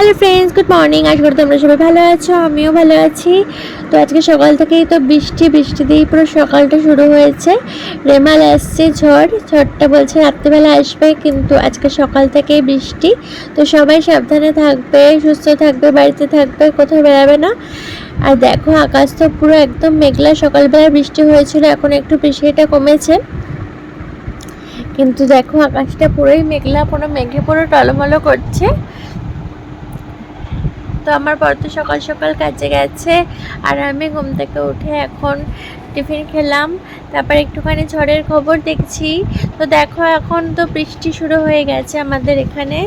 Hello friends good morning আশা করি তোমরা সবাই ভালো আছো, আমিও ভালো আছি। তো আজকে সকাল থেকেই তো বৃষ্টি বৃষ্টি দিয়েই পুরো সকালটা শুরু হয়েছে। রেমাল আসছে ঝড়। ঝড়টা বলছে রাত্রিবেলা আসবে, কিন্তু আজকে সকাল থেকেই বৃষ্টি। তো সবাই সাবধানে থাকবে, সুস্থ থাকবে, বাড়িতে থাকবে, কোথাও বেড়াবে না। আর দেখো, আকাশ তো পুরো একদম মেঘলা। সকালবেলা বৃষ্টি হয়েছিল, এখন একটু বৃষ্টিটা কমেছে। কিন্তু দেখো, আকাশটা পুরোই মেঘলা, পুরো মেঘে পুরো টলমলো করছে। তো আমার বর তো সকাল সকাল কাজে গেছে। আর আমি ঘুম থেকে উঠে এখন টিফিন খেলাম। তারপর একটুখানি ঝড়ের খবর দেখছি। তো দেখো, এখন তো বৃষ্টি শুরু হয়ে গেছে আমাদের এখানে।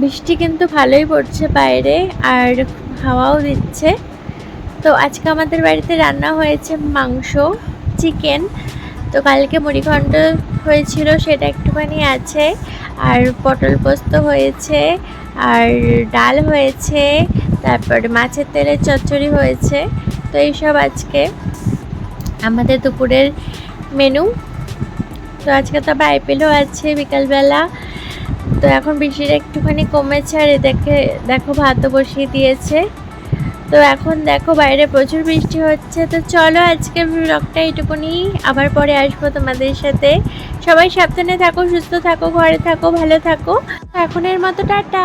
বৃষ্টি কিন্তু ভালোই পড়ছে বাইরে, আর হাওয়াও দিচ্ছে। তো আজকে আমাদের বাড়িতে রান্না হয়েছে মাংস, চিকেন। তো কালকে মুড়িঘণ্ট হয়েছিল, সেটা একটুখানি আছে। আর পটল পোস্ত হয়েছে, আর ডাল হয়েছে, তারপরে মাছের তেলের চচ্চড়ি হয়েছে। তো এইসব আজকে আমাদের দুপুরের মেনু। তো আজকে তো আবার আইপিএলও আছে বিকালবেলা। তো এখন বৃষ্টিটা একটুখানি কমেছে, আর এদেরকে দেখো ভাতও বসিয়ে দিয়েছে। তো এখন দেখো বাইরে প্রচুর বৃষ্টি হচ্ছে। তো চলো আজকে ব্লগটা এইটুকুনি। আবার পরে আসব তোমাদের সাথে। সবাই সাবধানে থাকো, সুস্থ থাকো, ঘরে থাকো, ভালো থাকো। এখন এর মতো টাটা।